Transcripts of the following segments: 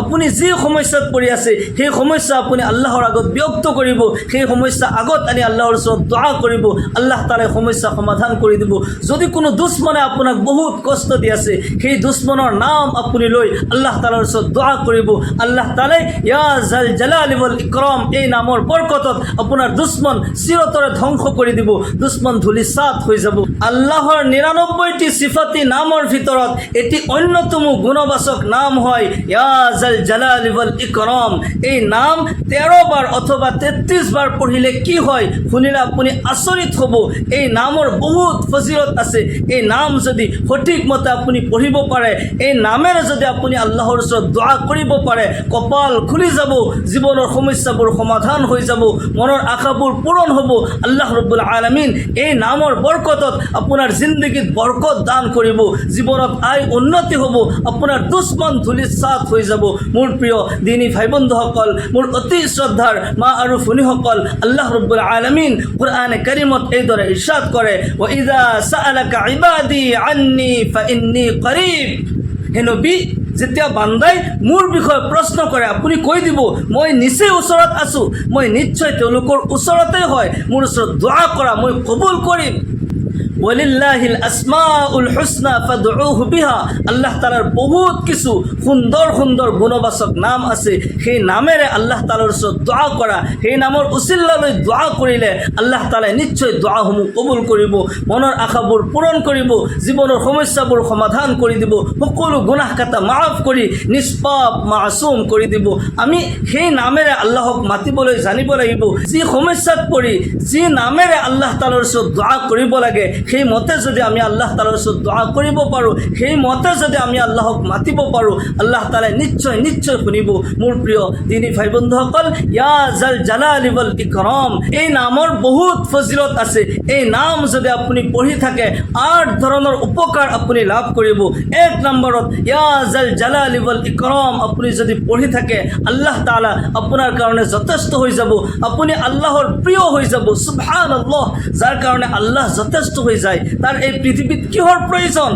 আপুনি যি সমস্যাত পৰি আছে, সেই সমস্যা আপুনি আল্লাহৰ আগত ব্যক্ত কৰিব, সেই সমস্যা আগত আনি আল্লাহৰ ওচৰত দোৱা কৰিব, আল্লাহ তালে সমস্যা সমাধান কৰি দিব। যদি কোনো দুশ্মনে আপোনাক বহুত কষ্ট দি আছে, সেই দুশ্মনৰ নাম আপুনি লৈ আল্লাহ তালাৰ ওচৰত দোৱা কৰিব। আল্লাহ তালে, ইয়া জাল জালালিবল ইকৰম এই নামৰ বৰকতত আপোনাৰ দুশ্মন চিৰতৰে ধ্বংস কৰি দিব। দুশ্মন ধূলি চাত হৈ যাব। আল্লাহৰ নিৰানব্বৈটি চিফাতি নামৰ ভিতৰত এটি অন্যতম গুণবাচক নাম হয় ইয়া জাল জালালিবল ইকৰম এই নাম তেৰ বাৰ অথবা তেত্ৰিছ বাৰ পঢ়িলে কি হয়? শুনিলে আপুনি আচৰিত হ'ব। এই নামৰ বহুত ফজিলত আছে। এই নাম যদি সঠিক মতে আপুনি পঢ়িব পাৰে, এই নামেৰে যদি আপুনি আল্লাহৰ ওচৰত দোৱা কৰিব পাৰে, কপাল খুলি যাব, জীৱনৰ সমস্যাবোৰ সমাধান হৈ যাব, মনৰ আশাবোৰ পূৰণ হ'ব, আল্লাহ ৰব্বুল আলমিন এই নামৰ বৰকতত আপোনাৰ জিন্দগীত বৰকত দান কৰিব। জীৱনত আয় উন্নতি হ'ব, আপোনাৰ দুশ্মন ধূলিত চাত হৈ যাব। মোৰ প্ৰিয় দিনী ভাই বন্ধুসকল মোৰ অতি শ্ৰদ্ধাৰ মা আৰু ভনীসকল আল্লাহ ৰব্বুল আলমিন কোরআনে কারিমত এই দরে ইরশাদ করে ও ইদা সাআলাকা ইবাদি আন্নি ফাইন্নি করিব হে নবী যেতিয়া বান্দাই মোৰ বিষয়ে প্ৰশ্ন কৰে আপুনি কৈ দিব মই নিচেই ওচৰত আছোঁ মই নিশ্চয় তেওঁলোকৰ ওচৰতে হয় মোৰ ওচৰত দোৱা কৰা মই কবুল কৰিম। ওয়ালিল্লাহিল আসমাউল হুসনা বিহা। আল্লাহ তাআলার বহুত কিছু সুন্দৰ সুন্দৰ গুণবাচক নাম আছে। সেই নামেৰে আল্লাহ তাআলাৰ ওচৰত দোৱা কৰা সেই নামৰ উচিল্লালৈ দোৱা কৰিলে আল্লাহ তাআলাই নিশ্চয় দোৱাসমূহ কবুল কৰিব মনৰ আশাবোৰ পূৰণ কৰিব জীৱনৰ সমস্যাবোৰ সমাধান কৰি দিব, সকলো গুনাহ কাটা মাফ কৰি, নিষ্পাপ মাছুম কৰি দিব। আমি সেই নামেৰে আল্লাহক মাতিবলৈ জানিব লাগিব। যি সমস্যাত পৰি, যি নামেৰে আল্লাহ তালাৰ ওচৰত দোৱা কৰিব লাগে সেই মতে যদি আমি আল্লাহ তালার ওচৰত দোৱা কৰিব পাৰোঁ সেই মতে যদি আমি আল্লাহক মাতিব পাৰোঁ আল্লাহ তালাই নিশ্চয় নিশ্চয় শুনিব। মোৰ প্ৰিয় তিনি ভাই বন্ধুসকল ইয়া জাল জালা আলিবল ইকৰম এই নামৰ বহুত ফজিলত আছে। এই নাম যদি আপুনি পঢ়ি থাকে আঠ ধৰণৰ উপকাৰ আপুনি লাভ কৰিব এক নম্বৰত, ইয়া জাল জালা আলিবল ইকৰম আপুনি যদি পঢ়ি থাকে, আল্লাহ তালা আপোনাৰ কাৰণে যথেষ্ট হৈ যাব। আপুনি আল্লাহৰ প্ৰিয় হৈ যাব সুবহান আল্লাহ যাৰ কাৰণে আল্লাহ যথেষ্ট হৈ যায়। তাৰ এই পৃথিৱীত কিহৰ প্ৰয়োজন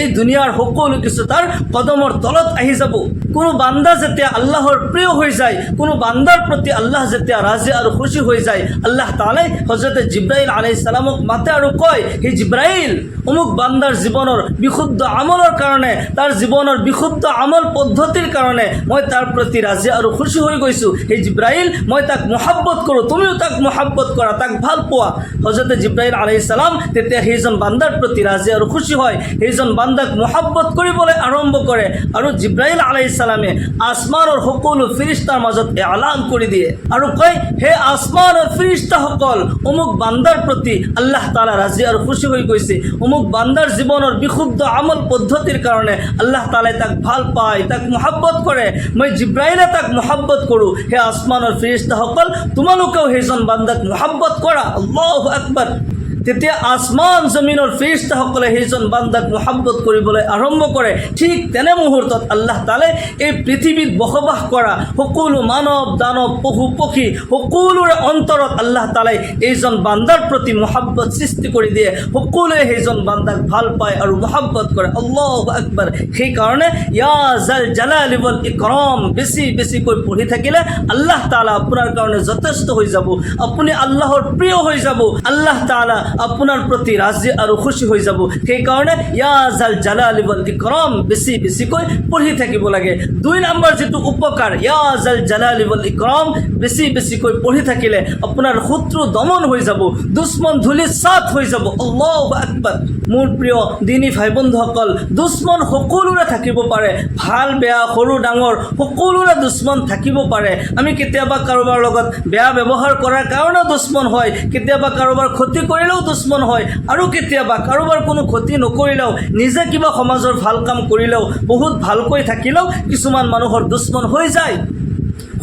এই দুনিয়াৰ সকলো কিছু তাৰ কদমৰ তলত আহি যাব। কোনো বান্দা যেতিয়া আল্লাহৰ প্ৰিয় হৈ যায়, কোনো বান্দাৰ প্ৰতি আল্লাহ যেতিয়া ৰাজি আৰু খুচি হৈ যায়, আল্লাহ তালাই হজৰতে জিব্ৰাইল আলাই সালামক মাতে আৰু কয় সেই জিব্ৰাইল অমুক বান্দাৰ জীৱনৰ বিশুদ্ধ আমলৰ কাৰণে, তাৰ জীৱনৰ বিশুদ্ধ আমল পদ্ধতিৰ কাৰণে মই তাৰ প্ৰতি ৰাজি আৰু খুচি হৈ গৈছোঁ। সেই জিব্ৰাইল মই তাক মহাব্বত কৰোঁ, তুমিও তাক মহাব্বত কৰা, তাক ভালো পোৱা। হজৰতে জিব্ৰাইল আলাইহিছ সালাম, তেতিয়া সেইজন বান্দাৰ প্ৰতি ৰাজি আৰু খুচি হয়। সেইজন বান্দাক মহাব্বত কৰিবলৈ আৰম্ভ কৰে আৰু জিব্ৰাইল আলাইহিছ সালামে আসমানৰ সকলো ফিৰিষ্টাৰ মাজত এলান কৰি দিয়ে আৰু কয়, হে আসমানৰ ফিৰিষ্টাসকল অমুক বান্দাৰ প্ৰতি আল্লাহ তালা ৰাজি আৰু খুশি হৈ গৈছে। অমুক বান্দাৰ জীৱনৰ বিশুদ্ধ আমল পদ্ধতিৰ কাৰণে আল্লাহ তালাই তাক ভালো পায়, তাক মহাব্বত কৰে মই জিব্রাইলে তাক মহাব্বত করু। হে আসমানৰ ফিৰিষ্টাসকল তোমালোকেও সেইজন বান্দাক মহাব্বত কৰা আল্লাহ আকবৰ তেতিয়া আসমান জমিনৰ ফিৰিষ্টাসকলে সেইজন বান্দাক মহাব্বত কৰিবলৈ আৰম্ভ কৰে। ঠিক তেনে মুহূৰ্তত আল্লাহ তালে এই পৃথিৱীত বসবাস কৰা সকলো মানৱ, দানৱ, পশু, পক্ষী সকলোৰে অন্তৰত আল্লাহ তালাই এইজন বান্দাৰ প্ৰতি মহাব্বত সৃষ্টি কৰি দিয়ে। সকলোৱে সেইজন বান্দাক ভালো পায় আৰু মহাব্বত কৰে। আল্লাহ আকবৰ। সেইকাৰণে ইয়া জাল জালালিবল ইকৰম। বেছি বেছিকৈ পঢ়ি থাকিলে আল্লাহ তালা আপোনাৰ কাৰণে যথেষ্ট হৈ যাব। আপুনি আল্লাহৰ প্ৰিয় হৈ যাব। আল্লাহ তালা আপোনাৰ প্ৰতি ৰাজি আৰু খুশি হৈ যাব। সেইকাৰণে ইয়াজাল জাল জালালিবল ইকৰম বেছি বেছিকৈ পঢ়ি থাকিব লাগে। দুই নম্বৰ যিটো উপকাৰ ইয়াজাল জাল জালালিবল ইকৰম বেছি বেছিকৈ পঢ়ি থাকিলে আপোনাৰ শত্ৰু দমন হৈ যাব, দুশ্মন ধূলি চাত হৈ যাব। অল্লাহ আকবৰ মোৰ প্ৰিয় দিনী ভাই বন্ধুসকল দুশ্মন সকলোৰে থাকিব পাৰে, ভালো, বেয়া, সৰু, ডাঙৰ, সকলোৰে দুশ্মন থাকিব পাৰে। আমি কেতিয়াবা কাৰোবাৰ লগত বেয়া ব্যৱহাৰ কৰাৰ কাৰণেও দুশ্মন হয়, কেতিয়াবা কাৰোবাৰ ক্ষতি কৰিলেও দুশ্মন হয়, আৰু কেতিয়াবা কাৰোবাৰ কোনো ক্ষতি নকৰিলেও, নিজে কিবা সমাজৰ ভালো কাম কৰিলেও, বহুত ভালকৈ থাকিলেও কিছুমান মানুহৰ দুশ্মন হৈ যায়।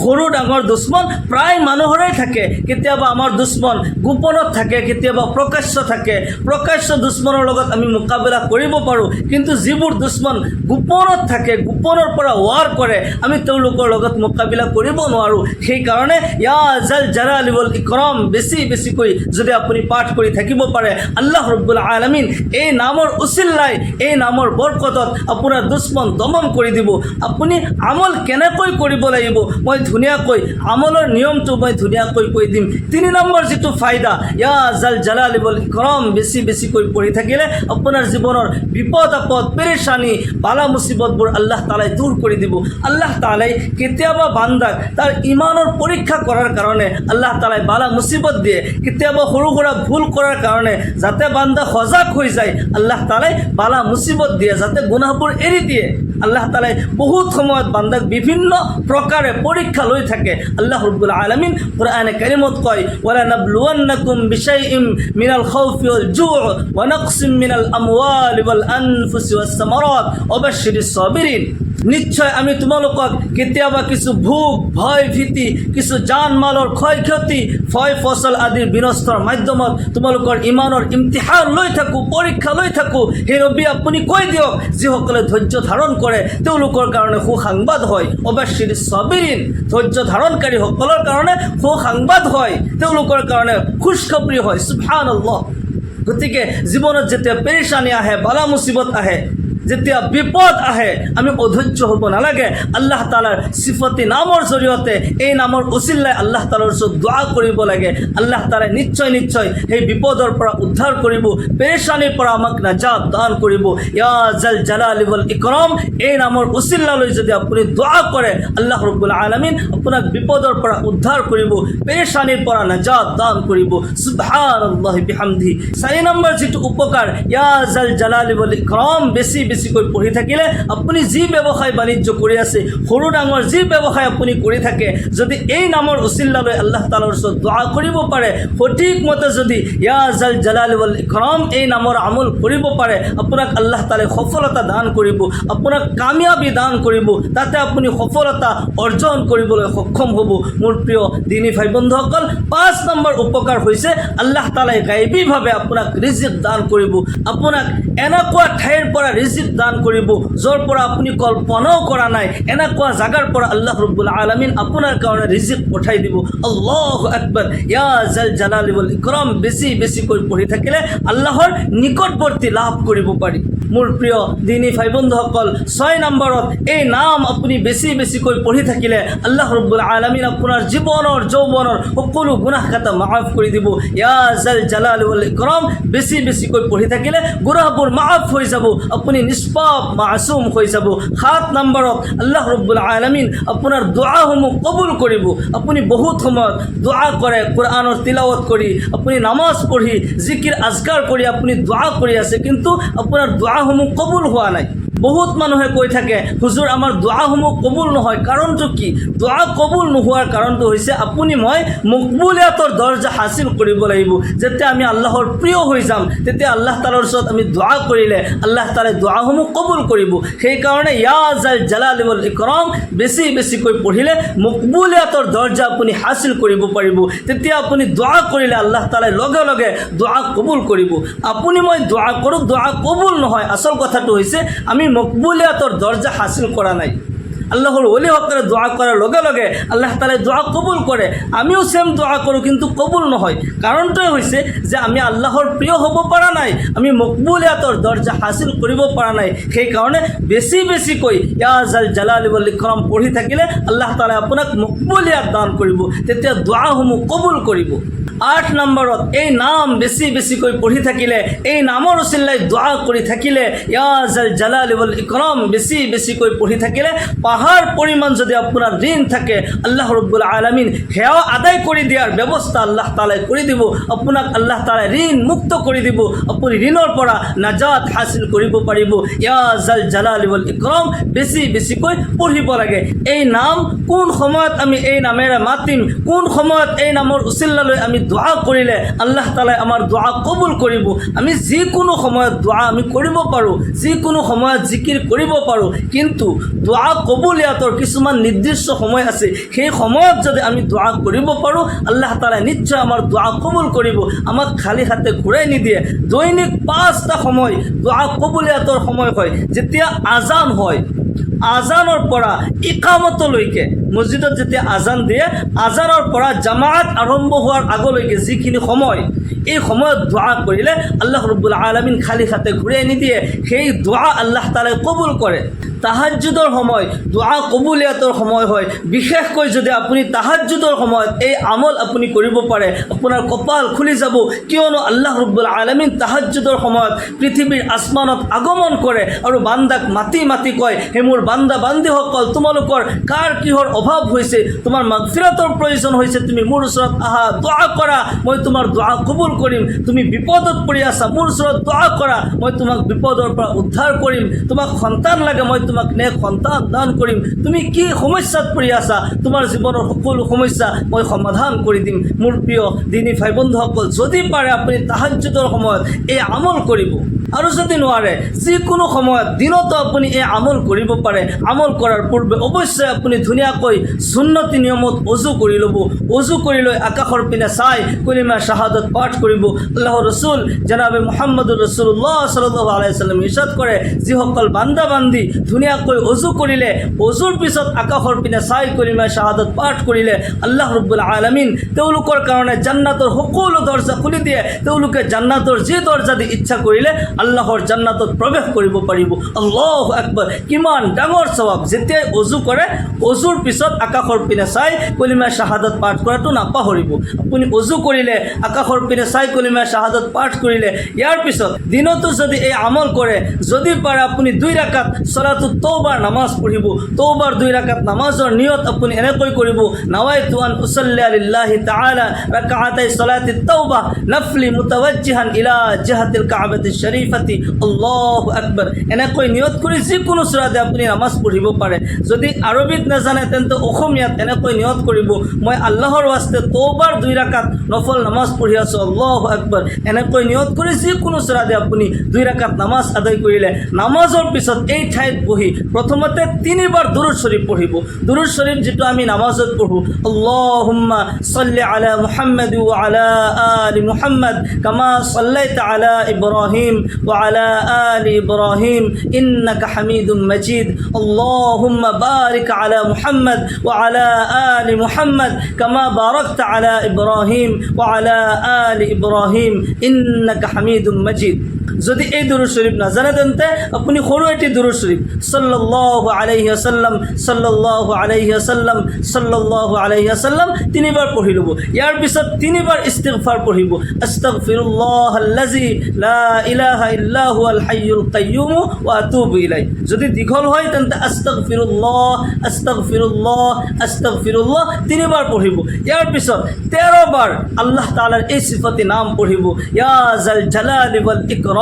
সৰু ডাঙৰ দুশ্মন, প্ৰায় মানুহৰে থাকে। কেতিয়াবা আমাৰ দুশ্মন গোপনত থাকে, কেতিয়াবা প্ৰকাশ্য থাকে। প্ৰকাশ্য দুশ্মনৰ লগত আমি মোকাবিলা কৰিব পাৰোঁ, কিন্তু যিবোৰ দুশ্মন গোপনত থাকে, গোপনৰ পৰা ৱাৰ কৰে, আমি তেওঁলোকৰ লগত মোকাবিলা কৰিব নোৱাৰোঁ। সেইকাৰণে, ইয়া জাল জাৰা আলিবল ইকৰম, বেছি বেছিকৈ যদি আপুনি পাঠ কৰি থাকিব পাৰে, আল্লাহ ৰব্বুল আলমিন এই নামৰ উচিল্লাই এই নামৰ বৰকতত আপোনাৰ দুশ্মন দমন কৰি দিব। আপুনি আমল কেনেকৈ কৰিব লাগিব? মই ধুনীয়াকৈ, আমলৰ নিয়মটো মই ধুনীয়াকৈ কৈ দিম। তিনি নম্বৰ যিটো ফাইদা, ইয়া জাল জালালিবল ইকৰম, বেছি বেছিকৈ পঢ়ি থাকিলে আপোনাৰ জীৱনৰ বিপদ আপদ পেৰেচানী বালা মুচিবতবোৰ আল্লাহ তালাই দূৰ কৰি দিব। আল্লাহ তালাই কেতিয়াবা বান্দাক তাৰ ইমানৰ পৰীক্ষা কৰাৰ কাৰণে আল্লাহ তালাই বালা মুচিবত দিয়ে। কেতিয়াবা সৰু সুৰা ভুল কৰাৰ কাৰণে যাতে বান্দা সজাগ হৈ যায়, আল্লাহ তালাই বালা মুচিবত দিয়ে, যাতে গুণাহবোৰ এৰি দিয়ে। আল্লাহ তালাই বহুত সময়ত বান্দাক বিভিন্ন প্রকারে পরীক্ষা লই থাকে। আল্লাহ রব্বুল আলমিন কোরআনে কারিমত কয়, ওয়ালা নাবলুয়ান্নাকুম বিশাইইম মিনাল খৌফি ওয়াল জু' মিনাল আমওয়াল ওয়াল আনফুসি ওয়াস সামারাত। ওয়া সাবিরিন। নিশ্চয় আমি তোমালোকক কেতিয়াবা কিছু ভোক ভয়, ভীতি, কিছু জান মালৰ ক্ষয় ক্ষতি ফয়, ফচল আদিৰ বিনষ্টৰ মাধ্যমত তোমালোকৰ ইমানৰ ইমতিহাৰ লৈ থাকোঁ, পৰীক্ষা লৈ থাকোঁ। সেই ৰবি আপুনি কৈ দিয়ক, যিসকলে ধৈৰ্য ধাৰণ কৰে, তেওঁলোকৰ কাৰণে সুসংবাদ হয়। অৱশ্যে চবিৰিন ধৈৰ্য ধাৰণকাৰীসকলৰ কাৰণে সুসংবাদ হয়। তেওঁলোকৰ কাৰণে খুচখবৰি হয়। সুফান গতিকে জীৱনত যেতিয়া পেৰেচানী আহে, বালা মুচিবত আহে যেতিয়া বিপদ আহে, আমি অধৈৰ্য হ'ব নালাগে। আল্লাহ তালাৰ চিফতি নামৰ জৰিয়তে এই নামৰ উচিল্লাই আল্লাহ তালাৰ ওচৰত দোৱা কৰিব লাগে। আল্লাহ তালাই নিশ্চয় নিশ্চয় সেই বিপদৰ পৰা উদ্ধাৰ কৰিব পেৰেচানীৰ পৰা আমাক নাজাত দান কৰিব। ইয়া জাল জালালিবল ইকৰম, এই নামৰ উচিল্লালৈ যদি আপুনি দোৱা কৰে, আল্লাহ ৰব্বুল আলমিন আপোনাক বিপদৰ পৰা উদ্ধাৰ কৰিব পেৰেচানীৰ পৰা নাজাত দান কৰিব। চাৰি নম্বৰ যিটো উপকাৰ, ইয়া জাল জালালিবল ইকৰম বেছি বেছিকৈ পঢ়ি থাকিলে আপুনি যি ব্যৱসায় বাণিজ্য কৰি আছে, সৰু ডাঙৰ যি ব্যৱসায় আপুনি কৰি থাকে, যদি এই নামৰ উচিল্লালৈ আল্লাহ তালাৰ ওচৰত দোৱা কৰিব পাৰে সঠিকমতে যদি ইয়া জাল জালালিবল ইকৰম এই নামৰ আমল কৰিব পাৰে, আপোনাক আল্লাহ তালাই সফলতা দান কৰিব, আপোনাক কামিয়াবী দান কৰিব, তাতে আপুনি সফলতা অৰ্জন কৰিবলৈ সক্ষম হ'ব। মোৰ প্ৰিয় দিনী ভাই বন্ধুসকল পাঁচ নম্বৰ উপকাৰ হৈছে আল্লাহ তালাই গাইবীভাৱে আপোনাক ৰিজিক দান কৰিব। আপোনাক এনেকুৱা ঠাইৰ পৰা ৰিজিক দান কৰিব য'ৰ পৰা আপুনি কল্পনাও কৰা নাই, এনেকুৱা জাগাৰ পৰা আল্লাহ ৰব্বুল আলমিন আপোনাৰ কাৰণে ৰিজিক পঠাই দিব। আল্লাহ আকবৰ। ইয়া জাল ইকরম বেশি বেছি বেছিকৈ পঢ়ি থাকিলে আল্লাহৰ নিকটবর্তী লাভ কৰিব পাৰি। মোৰ প্ৰিয় দিনী ভাই বন্ধুসকল ছয় নম্বৰত এই নাম আপুনি বেছি বেছিকৈ পঢ়ি থাকিলে আল্লাহ ৰব্বুল আলমিন আপোনাৰ জীৱনৰ, যৌৱনৰ সকলো গুণাহ খাতা মাফ কৰি দিব। ইয়া জাল জালাল ওয়াল বেছি বেছিকৈ পঢ়ি থাকিলে গুণাহবোৰ মাফ হৈ যাব, আপুনি নিষ্পাপ মাছুম হৈ যাব। সাত নম্বৰত আল্লাহ ৰব্বুল আলমিন আপোনাৰ দোৱাসমূহ কবুল কৰিব। আপুনি বহুত সময়ত দোৱা কৰে, কোৰআনৰ তিলাৱত কৰি। আপুনি নামাজ পঢ়ি, জিকিৰ, আজকাৰ কৰি আপুনি দোৱা কৰি আছে, কিন্তু আপোনাৰ দোৱাসমূহ কবুল হোৱা নাই। বহুত মানুহে কৈ থাকে, হুজুৰ, আমাৰ দোৱাসমূহ কবুল নহয়। কাৰণটো কি? দোৱা কবুল নোহোৱাৰ কাৰণটো হৈছে, আপুনি মই মকবুলিয়াতৰ দৰ্জা হাচিল কৰিব লাগিব। যেতিয়া আমি আল্লাহৰ প্ৰিয় হৈ যাম, তেতিয়া আল্লাহ তালাৰ ওচৰত আমি দোৱা কৰিলে, আল্লাহ তালাই দোৱাসমূহ কবুল কৰিব। সেইকাৰণে ইয়া জাল জালালিবল ইকৰম, বেছি বেছিকৈ পঢ়িলে মকবুলিয়াতৰ দৰ্জা আপুনি হাচিল কৰিব পাৰিব। তেতিয়া আপুনি দোৱা কৰিলে আল্লাহ তালাই লগে লগে দোৱা কবুল কৰিব। আপুনি মই দোৱা কৰোঁ, দোৱা কবুল নহয়। আচল কথাটো হৈছে, আমি মকবুলিয়াতৰ দৰ্জা হাচিল কৰা নাই। আল্লাহর অলি হকরে দোয়া করার লগে লগে আল্লাহ তালা দোয়া কবুল করে। আমিও সেম দোয়া কৰোঁ কিন্তু কবুল নহয়। কাৰণটোৱে হৈছে যে আমি আল্লাহৰ প্ৰিয় হ'ব পৰা নাই, আমি মকবুলিয়াতৰ দৰ্জা হাচিল কৰিব পৰা নাই। সেইকাৰণে বেছি বেছিকৈ ইয়া জাল জালালিবল ইকৰম পঢ়ি থাকিলে আল্লাহ তালাই আপোনাক মকবুলিয়াত দান কৰিব তেতিয়া দোৱাসমূহ কবুল কৰিব আঠ নম্বৰত এই নাম বেছি বেছিকৈ পঢ়ি থাকিলে, এই নামৰ উচিল্লাই দোৱা কৰি থাকিলে, ইয়া জাল জালালিবল ইকৰম, বেছি বেছিকৈ পঢ়ি থাকিলে, পাহাৰ পৰিমাণ যদি আপোনাৰ ঋণ থাকে, আল্লাহ ৰব্বুল আলমিন সেয়াও আদায় কৰি দিয়াৰ ব্যৱস্থা আল্লাহ তালাই কৰি দিব, আপোনাক আল্লাহ তালাই ঋণ মুক্ত কৰি দিব, আপুনি ঋণৰ পৰা নাজাত হাচিল কৰিব পাৰিব। ইয়া জাল জালালিবল ইকৰম, বেছি বেছিকৈ পঢ়িব লাগে। এই নাম কোন সময়ত আমি এই নামেৰে মাতিম, কোন সময়ত এই নামৰ উচিল্লালৈ আমি দোৱা কৰিলে আল্লাহ তালাই আমাৰ দোৱা কবুল কৰিব আমি যিকোনো সময়ত দোৱা আমি কৰিব পাৰোঁ, যিকোনো সময়ত জিকিৰ কৰিব পাৰোঁ, কিন্তু দোৱা কবুলিয়াতৰ কিছুমান নিৰ্দিষ্ট সময় আছে। সেই সময়ত যদি আমি দোৱা কৰিব পাৰোঁ, আল্লাহ তালাই নিশ্চয় আমাৰ দোৱা কবুল কৰিব। আমাক খালী হাতে ঘূৰাই নিদিয়ে। দৈনিক পাঁচটা সময় দোৱা কবুলিয়াতৰ সময় হয়। যেতিয়া আজান হয় আজানৰ পৰা ইকামতলৈকে, মছজিদত যেতিয়া আজান দিয়ে, আজানৰ পৰা জামাত আৰম্ভ হোৱাৰ আগলৈকে যিখিনি সময়, এই সময়ত দোৱা কৰিলে আল্লাহ ৰবুল আলমিন খালী হাতে ঘূৰাই নিদিয়ে সেই দোৱা আল্লাহ তালাই কবুল কৰে। তাহাজুদৰ সময়, দোৱা কবুলিয়াতৰ সময় হয়। বিশেষকৈ যদি আপুনি তাহাজুদৰ সময়ত এই আমল আপুনি কৰিব পাৰে, আপোনাৰ কপাল খুলি যাব, কিয়নো আল্লাহ ৰব্বুল আলমিন তাহাজুদৰ সময়ত পৃথিৱীৰ আসমানত আগমন কৰে আৰু বান্দাক মাতি মাতি কয়, হে মোৰ বান্দা বান্দিসকল, তোমালোকৰ কাৰ কিহৰ অভাৱ হৈছে? তোমাৰ মাগফিৰাতৰ প্ৰয়োজন হৈছে, তুমি মোৰ ওচৰত আহা, দোৱা কৰা, মই তোমাৰ দোৱা কবুল কৰিম। তুমি বিপদত পৰি আছা, মোৰ ওচৰত দোৱা কৰা, মই তোমাক বিপদৰ পৰা উদ্ধাৰ কৰিম। তোমাক সন্তান লাগে, মই তোমাক নেক সন্তান দান কৰিম। তুমি কি সমস্যাত পৰি আছা? তোমাৰ জীৱনৰ সকলো সমস্যা মই সমাধান কৰি দিম। মোৰ প্ৰিয় দিনী ভাই বন্ধুসকল যদি পাৰে আপুনি তাহাজ্জুদৰ সময়ত এই আমল কৰিব। আৰু যদি নোৱাৰে, যিকোনো সময়ত দিনতো আপুনি এই আমল কৰিব পাৰে। আমল কৰাৰ পূৰ্বে অৱশ্যে আপুনি ধুনীয়াকৈ সুন্নতি নিয়মত অজু কৰি ল'ব। অজু কৰি লৈ আকাশৰ পিনে চাই কলিমা শাহাদত পাঠ কৰিব। আল্লাহ ৰচুল, জনাবে মোহাম্মদুৰ ৰচুল্লাহ সাল্লাহ আলাইসাল্লাম ইছাদ কৰে। যিসকল বান্দা বান্দি ধুনীয়াকৈ অজু কৰিলে, অজুৰ পিছত আকাশৰ পিনে চাই কলিমা শাহাদত পাঠ কৰিলে, আল্লাহ ৰব্বুল আলমিন তেওঁলোকৰ কাৰণে জান্নাতৰ সকলো দৰ্জা খুলি দিয়ে। তেওঁলোকে জান্নাতৰ যি দৰ্জা দি ইচ্ছা কৰিলে, আল্লাহৰ জান্নাতত প্ৰৱেশ কৰিব পাৰিব। আল্লাহ আকবৰ। কিমান ডাঙৰ স্বভাৱ। যেতিয়াই অজু কৰে, অজুৰ পিছত আকাশৰ পিনে চাই কলিমা শাহাদত পাঠ কৰাটো নাপাহৰিব। আপুনি অজু কৰিলে, আকাশৰ পিনে চাই কলিমা শাহাদত পাঠ কৰিলে, ইয়াৰ পিছত দিনতো যদি এই আমল কৰে, যদি পাৰে আপুনি দুই ৰাকাত চলাটো তৌবাৰ নামাজ পঢ়িব তৌবাৰ দুই ৰাকাত নামাজৰ নিয়ত আপুনি এনেকৈ কৰিব নাৱাই তুৱান উচল্লি আলিল্লাহি তাআলা ৰাকাআতাই চলাতি তৌবা নফলি মুতাৱাজ্জিহান ইলা জিহাতিল কাবাতি শৰীফাতি আল্লাহু আকবৰ এনেকৈ নিয়ত কৰি যিকোনো চূৰাতে আপুনি নামাজ পঢ়িব পাৰে। যদি আৰবিত নাজানে, তেন্তে অসমীয়াত এনেকৈ নিয়ত কৰিব, মই আল্লাহৰ ৱাস্তে তৌবাৰ দুই ৰাকাত নফল নামাজ পঢ়ি আছোঁ, আল্লাহ আকবৰ এনেকৈ নিয়ত কৰি যিকোনো চূৰাতে আপুনি দুই ৰাকাত নামাজ আদায় কৰিলে, নামাজৰ পিছত এই ঠাইত বহি পড়ি। প্রথমতে তিনবার দুরুদ শরীফ পড়িব। দুরুদ শরীফ যেটা আমি নামাজত পড়ু আল্লাহুম্মা সাল্লি আলা মুহাম্মদ ওয়া আলা আলি মুহাম্মদ কামা সাল্লাইতা আলা ইব্রাহিম ওয়া আলা আলি ইব্রাহিম ইন্নাকা হামিদুম মাজিদ। আল্লাহুম্মা বারিক আলা মুহাম্মদ ওয়া আলা আলি মুহাম্মদ কামা বারাকতা আলা ইব্রাহিম ওয়া আলা আলি ইব্রাহিম ইন্নাকা হামিদুম মাজিদ। যদি এই দুরুদ শরীফ না জানে তেন্তে আপনি সৰু এটি দুরুদ শরীফ। সাল্লাল্লাহু আলাইহি ওয়াসাল্লাম, সাল্লাল্লাহু আলাইহি ওয়াসাল্লাম, সাল্লাল্লাহু আলাইহি ওয়াসাল্লাম তিনিবাৰ পঢ়ি ল'ব। ইয়াৰ পিছত তিনিবাৰ ইস্তিগফাৰ পঢ়িব ইলাই যদি দীঘল হয় তেন্তে আস্তাগফিৰুল্লাহ আস্তাগফিৰুল্লাহ আস্তাগফিৰুল্লাহ তিনিবাৰ পঢ়িব ইয়াৰ পিছত তেৰবাৰ আল্লাহ তাআলাৰ এই সিফতি নাম পঢ়িব ইয়া জাল জালালি ইকৰাম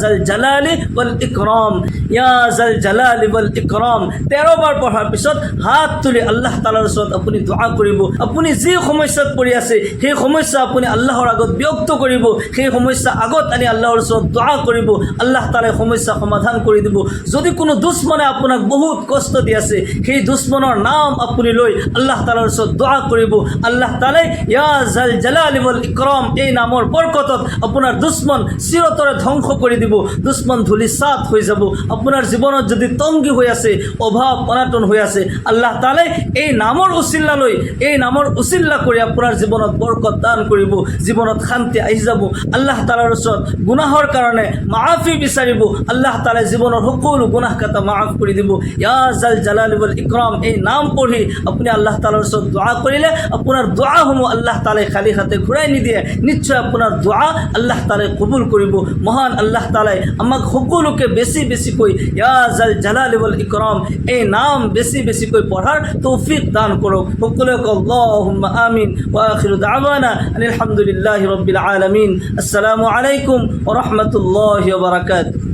জাল জালালি ওয়াল ইকৰাম ইয়া জাল জালালি ওয়াল ইকৰাম তেৰবাৰ পঢ়াৰ পিছত হাত তুলি আল্লাহ তালাৰ ওচৰত আপুনি দোৱা কৰিব। আপুনি যি সমস্যাত পৰি আছে সেই সমস্যা আপুনি আল্লাহৰ আগত ব্যক্ত কৰিব। সেই সমস্যা আগত আনি আল্লাহৰ ওচৰত দোৱা কৰিব। আল্লাহ তালাই সমস্যা সমাধান কৰি দিব। যদি কোনো দুশ্মনে আপোনাক বহুত কষ্ট দি আছে সেই দুশ্মনৰ নাম আপুনি লৈ আল্লাহ তালাৰ ওচৰত দোৱা কৰিব। আল্লাহ তালাই ইয়া জাল জালালি ওয়াল ইকৰাম এই নামৰ বৰকতত আপোনাৰ দুশ্মন চিৰতৰে ধ্বংস কৰি দিব, দুশ্মন ধূলি চাত হৈ যাব। আপোনাৰ জীৱনত যদি টংগী হৈ আছে অভাৱ অনাটন হৈ আছে আল্লাহ তালাই এই নামৰ উচিল্লা লৈ এই নামৰ উচিল্লা কৰি আপোনাৰ জীৱনত বৰকত দান কৰিব জীৱনত শান্তি আহি যাব। আল্লাহ তালাৰ ওচৰত গুনাহৰ কাৰণে মাফি বিচাৰিব আল্লাহ তালাই জীৱনৰ সকলো গুনাহ কাটা মাফ কৰি দিব। ইয়া জাল জালালিবুল ইকৰাম এই নাম পঢ়ি আপুনি আল্লাহ তালাৰ ওচৰত দোৱা কৰিলে, আপোনাৰ দোৱাসমূহ আল্লাহ তালাই খালী হাতে ঘূৰাই নিদিয়ে। নিশ্চয় আপোনাৰ দোৱা আল্লাহ তালাই কবুল কৰিব। মহান আল্লাহ তালাই আমাক সকলোকে বেশি বেছিকৈ ইয়াজাল জালাল জালালিবুল ইকৰাম এই নাম বেছি বেছিকৈ পঢ়াৰ তৌফিক দান কৰক সকলোৱে কওক আল্লাহুম্মা আমিন, ওয়া আখিরু দাওয়ানা আলহামদুলিল্লাহি রাব্বিল আলামিন। আসসালামু আলাইকুম ওয়া রাহমাতুল্লাহি ওয়া বারাকাতুহু।